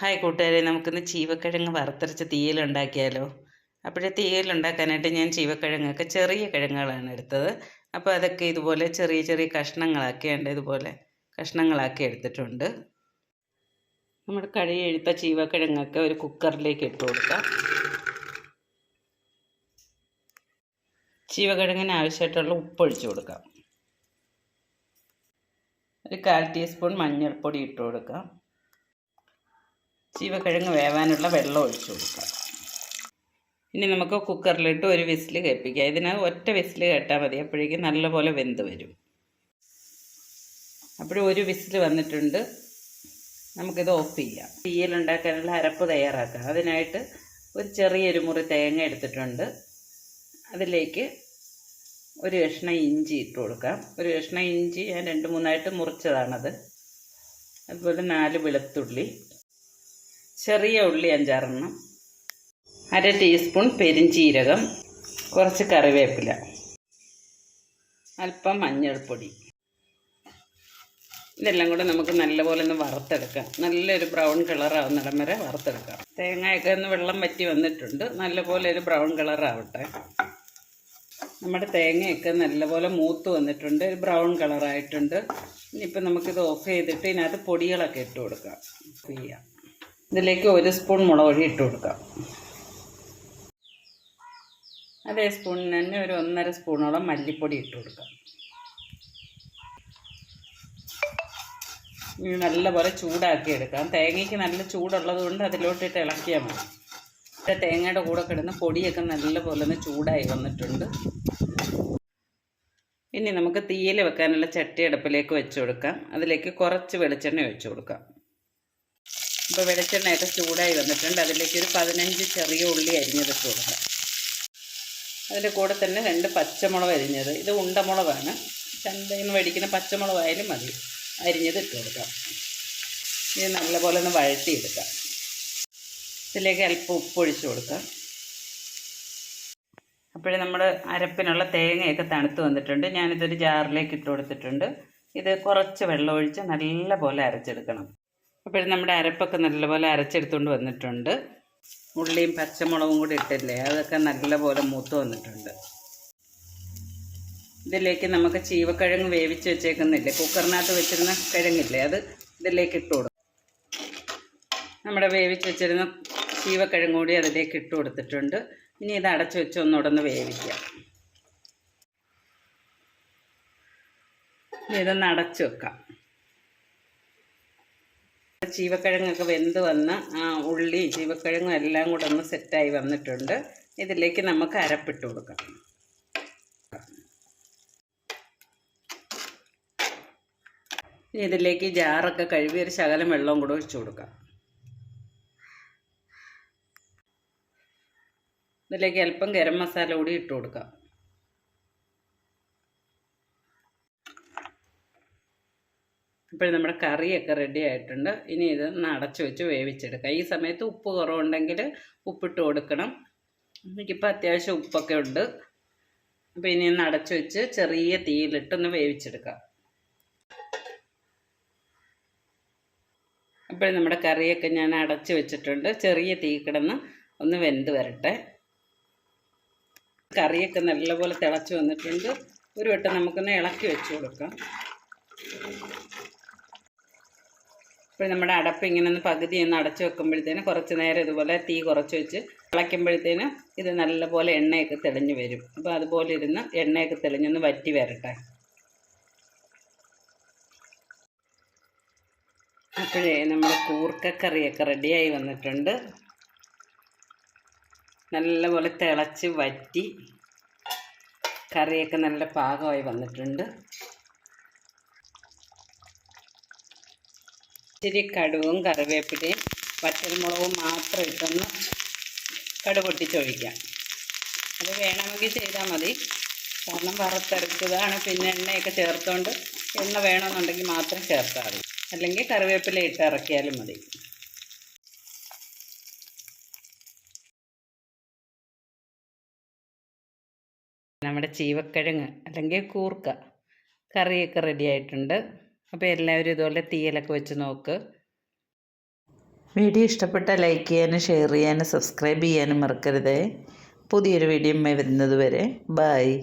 Hi കൂട്ടുകാരെ നമുക്കിന്ന് ചീവക്കിഴങ്ങ് വറുത്തരച്ച് തീയലുണ്ടാക്കിയാലോ അപ്പോഴേ തീയലുണ്ടാക്കാനായിട്ട് ഞാൻ ചീവക്കിഴങ്ങൊക്കെ ചെറിയ കിഴങ്ങുകളാണ് എടുത്തത്. അപ്പോൾ അതൊക്കെ ഇതുപോലെ ചെറിയ ചെറിയ കഷ്ണങ്ങളാക്കിയുണ്ട് ഇതുപോലെ കഷ്ണങ്ങളാക്കി എടുത്തിട്ടുണ്ട്. നമ്മൾ കഴുകി എടുത്ത ചീവക്കിഴങ്ങൊക്കെ ഒരു കുക്കറിലേക്ക് ഇട്ട് കൊടുക്കാം. ചീവക്കിഴങ്ങിന് ആവശ്യമായിട്ടുള്ള ഉപ്പൊഴിച്ച് കൊടുക്കാം. ഒരു കാൽ ടീസ്പൂൺ മഞ്ഞൾപ്പൊടി ഇട്ട് കൊടുക്കാം. ചീവക്കിഴങ്ങ് വേവാനുള്ള വെള്ളം ഒഴിച്ചു കൊടുക്കാം. ഇനി നമുക്ക് കുക്കറിലിട്ട് ഒരു വിസിൽ കേൾപ്പിക്കാം. ഇതിന് ഒറ്റ വിസിൽ കേട്ടാൽ മതി. അപ്പോഴേക്കും നല്ലപോലെ വെന്ത് വരും. അപ്പോഴും ഒരു വിസിൽ വന്നിട്ടുണ്ട്. നമുക്കിത് ഓഫ് ചെയ്യാം. തീയലുണ്ടാക്കാനുള്ള അരപ്പ് തയ്യാറാക്കാം. അതിനായിട്ട് ഒരു ചെറിയൊരു മുറി തേങ്ങ എടുത്തിട്ടുണ്ട്. അതിലേക്ക് ഒരു കഷ്ണം ഇഞ്ചി ഇട്ട് കൊടുക്കാം. ഒരു കഷ്ണം ഇഞ്ചി ഞാൻ രണ്ട് മൂന്നായിട്ട് മുറിച്ചതാണത്. അതുപോലെ നാല് വെളുത്തുള്ളി. ചെറിയ ഉള്ളി അഞ്ചാറെണ്ണം അര ടീസ്പൂൺ പെരിഞ്ചീരകം കുറച്ച് കറിവേപ്പില അല്പം മഞ്ഞൾപ്പൊടി. ഇതെല്ലാം കൂടെ നമുക്ക് നല്ലപോലെ ഒന്ന് വറുത്തെടുക്കാം. നല്ലൊരു ബ്രൗൺ കളറാവുന്നിടം വരെ വറുത്തെടുക്കാം. തേങ്ങയൊക്കെ ഒന്ന് വെള്ളം വറ്റി വന്നിട്ടുണ്ട്. നല്ലപോലെ ഒരു ബ്രൗൺ കളറാവട്ടെ. നമ്മുടെ തേങ്ങയൊക്കെ നല്ലപോലെ മൂത്ത് വന്നിട്ടുണ്ട്. ഒരു ബ്രൗൺ കളറായിട്ടുണ്ട്. ഇനിയിപ്പോൾ നമുക്കിത് ഓഫ് ചെയ്തിട്ട് ഇതിനകത്ത് പൊടികളൊക്കെ ഇട്ട് കൊടുക്കാം. ചെയ്യാം. ഇതിലേക്ക് ഒരു സ്പൂൺ മുളക് പൊടി ഇട്ട് കൊടുക്കാം. അതേ സ്പൂണിന് തന്നെ ഒരു ഒന്നര സ്പൂണോളം മല്ലിപ്പൊടി ഇട്ട് കൊടുക്കാം. ഇനി നല്ലപോലെ ചൂടാക്കി എടുക്കാം. തേങ്ങയ്ക്ക് നല്ല ചൂടുള്ളത് കൊണ്ട് അതിലോട്ടിട്ട് ഇളക്കിയാൽ മതി. തേങ്ങയുടെ കൂടെ കിടന്ന് പൊടിയൊക്കെ നല്ലപോലെ ഒന്ന് ചൂടായി വന്നിട്ടുണ്ട്. ഇനി നമുക്ക് തീയിൽ വെക്കാനുള്ള ചട്ടി അടുപ്പിലേക്ക് വെച്ച് കൊടുക്കാം. അതിലേക്ക് കുറച്ച് വെളിച്ചെണ്ണ ഒഴിച്ച് കൊടുക്കാം. ഇപ്പോൾ വെളിച്ചെണ്ണയൊക്കെ ചൂടായി വന്നിട്ടുണ്ട്. അതിലേക്ക് ഒരു പതിനഞ്ച് ചെറിയ ഉള്ളി അരിഞ്ഞതിട്ട് കൊടുക്കാം. അതിന്റെ കൂടെ തന്നെ രണ്ട് പച്ചമുളക് അരിഞ്ഞത്. ഇത് ഉണ്ടമുളകാണ്. ചന്തയിൽ നിന്ന് മേടിക്കുന്ന പച്ചമുളകായാലും മതി. അരിഞ്ഞത് ഇട്ട് കൊടുക്കാം. ഇത് നല്ലപോലെ ഒന്ന് വഴട്ടിയെടുക്കാം ഇതിലേക്ക് അല്പം ഉപ്പ് ഒഴിച്ച് കൊടുക്കാം. അപ്പോഴേ നമ്മൾ അരപ്പിനുള്ള തേങ്ങയൊക്കെ തണുത്ത് വന്നിട്ടുണ്ട്. ഞാനിതൊരു ജാറിലേക്ക് ഇട്ട് കൊടുത്തിട്ടുണ്ട്. ഇത് കുറച്ച് വെള്ളം ഒഴിച്ച് നല്ല പോലെ അരച്ചെടുക്കണം. അപ്പോഴും നമ്മുടെ അരപ്പൊക്കെ നല്ലപോലെ അരച്ചെടുത്തുകൊണ്ട് വന്നിട്ടുണ്ട്. ഉള്ളിയും പച്ചമുളകും കൂടി ഇട്ടില്ലേ അതൊക്കെ നല്ലപോലെ മൂത്ത് വന്നിട്ടുണ്ട്. ഇതിലേക്ക് നമുക്ക് ചീവക്കിഴങ്ങ് വേവിച്ച് വെച്ചേക്കുന്നില്ലേ കുക്കറിനകത്ത് വെച്ചിരുന്ന കിഴങ്ങില്ലേ അത് ഇതിലേക്ക് ഇട്ട് കൊടുക്കും നമ്മുടെ വേവിച്ച് വെച്ചിരുന്ന ചീവക്കിഴങ്ങ് കൂടി അതിലേക്ക് ഇട്ട് കൊടുത്തിട്ടുണ്ട്. ഇനി ഇത് അടച്ച് വെച്ച് ഒന്നുകൂടെ ഒന്ന് വേവിക്കാം ഇതൊന്ന് അടച്ചു വെക്കാം. ചീവക്കിഴങ്ങൊക്കെ വെന്ത് വന്ന് ഉള്ളി ചീവക്കിഴങ്ങും എല്ലാം കൂടെ ഒന്ന് സെറ്റായി വന്നിട്ടുണ്ട്. ഇതിലേക്ക് നമുക്ക് അരപ്പിട്ട് കൊടുക്കാം. ഇതിലേക്ക് ജാറൊക്കെ കഴുകി ഒരു ശകലം വെള്ളവും കൂടെ ഒഴിച്ചു കൊടുക്കാം. ഇതിലേക്ക് അല്പം ഗരം മസാല കൂടി ഇട്ട് കൊടുക്കാം. ഇപ്പോൾ നമ്മുടെ കറിയൊക്കെ റെഡി ആയിട്ടുണ്ട്. ഇനി ഇത് അടച്ചു വെച്ച് വേവിച്ചെടുക്കാം. ഈ സമയത്ത് ഉപ്പ് കുറവുണ്ടെങ്കിൽ ഉപ്പിട്ട് കൊടുക്കണം. എനിക്കിപ്പോൾ അത്യാവശ്യം ഉപ്പൊക്കെ ഉണ്ട്. അപ്പോൾ ഇനി ഒന്ന് അടച്ചു വെച്ച് ചെറിയ തീയിലിട്ടൊന്ന് വേവിച്ചെടുക്കാം. അപ്പോൾ നമ്മുടെ കറിയൊക്കെ ഞാൻ അടച്ചു വെച്ചിട്ടുണ്ട്. ചെറിയ തീ കിടന്ന് ഒന്ന് വെന്ത് വരട്ടെ. കറിയൊക്കെ നല്ലപോലെ തിളച്ച് വന്നിട്ടുണ്ട്. ഒരു വട്ടം നമുക്കൊന്ന് ഇളക്കി വെച്ച് കൊടുക്കാം. ഇപ്പോൾ നമ്മുടെ അടപ്പ് ഇങ്ങനെ ഒന്ന് പകുതി ഒന്ന് അടച്ചു വെക്കുമ്പോഴത്തേന് കുറച്ച് നേരം ഇതുപോലെ തീ കുറച്ച് വെച്ച് തിളയ്ക്കുമ്പോഴത്തേന് ഇത് നല്ലപോലെ എണ്ണയൊക്കെ തെളിഞ്ഞു വരും. അപ്പോൾ അതുപോലെ ഇരുന്ന് എണ്ണയൊക്കെ തെളിഞ്ഞൊന്ന് വറ്റി വരട്ടെ. അപ്പോഴേ നമ്മുടെ കൂർക്കക്കറിയൊക്കെ റെഡിയായി വന്നിട്ടുണ്ട്. നല്ലപോലെ തിളച്ച് വറ്റി കറിയൊക്കെ നല്ല പാകമായി വന്നിട്ടുണ്ട്. ഇച്ചിരി കടുവും കറിവേപ്പിലയും വറ്റൽമുളകും മാത്രം ഇട്ടൊന്ന് കടു പൊട്ടിച്ചൊഴിക്കാം. അത് വേണമെങ്കിൽ ചെയ്താൽ മതി. കാരണം വറുത്തരച്ചതാണ് പിന്നെ എണ്ണയൊക്കെ ചേർത്തുകൊണ്ട് എണ്ണ വേണമെന്നുണ്ടെങ്കിൽ മാത്രം ചേർത്താൽ മതി. അല്ലെങ്കിൽ കറിവേപ്പില ഇട്ട് ഇറക്കിയാലും മതി. നമ്മുടെ ചീവക്കിഴങ്ങ് അല്ലെങ്കിൽ കൂർക്ക കറിയൊക്കെ റെഡി ആയിട്ടുണ്ട്. അപ്പോൾ എല്ലാവരും ഇതുപോലെ തീയലൊക്കെ വെച്ച് നോക്ക്. വീഡിയോ ഇഷ്ടപ്പെട്ട ലൈക്ക് ചെയ്യാനും ഷെയർ ചെയ്യാനും സബ്സ്ക്രൈബ് ചെയ്യാനും മറക്കരുതേ. പുതിയൊരു വീഡിയോ വരുന്നത് വരെ. ബായ്